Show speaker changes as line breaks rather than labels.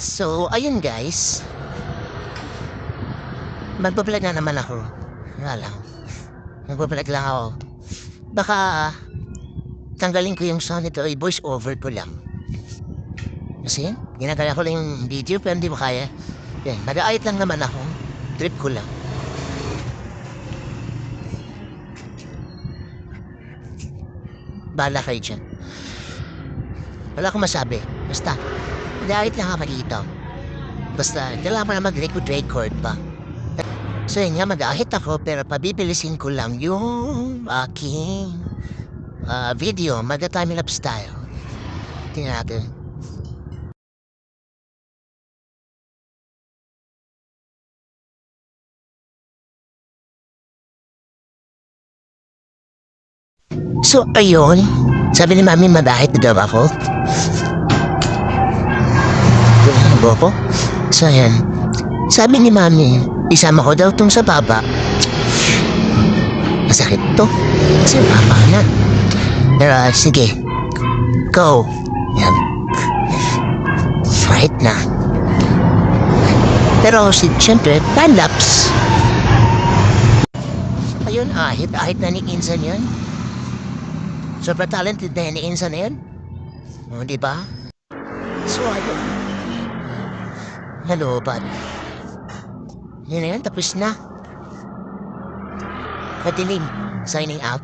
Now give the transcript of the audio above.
So, ayun guys. Magbablog na naman ako. Nga lang. Magbablog lang ako. Baka tanggalin ko yung sound nito ay voice over ko lang. Kasi ginagaya ko lang yung video pero hindi mo kaya. Yan, mag-aayit lang naman ako. Trip ko lang. Bala kayo dyan. Wala akong masabi. Basta, mag-aayit lang ako dito. Basta, kailangan na mag-record-record pa. So yun nga, mag-ahit ako pero pabibilisin ko lang yung aking ah, video, mag-time lapse style. Tingnan natin. So, ayun. Sabi ni Mami, madahit na daw ako. Ano ko? Ayan. Sabi ni Mami, isama ko daw tong sa baba. Masakit to. Kasi mama na. Pero ah, sige. Go. Yan. Fight na. Pero si, siyempre, time-lapse. Ayun, ahit. Ahit na ni Insan yan. Sobrang talented na ni Insan na yan. O, di ba? So, ayun. Bud. Yun na yan, tapos na. Katilim, signing out.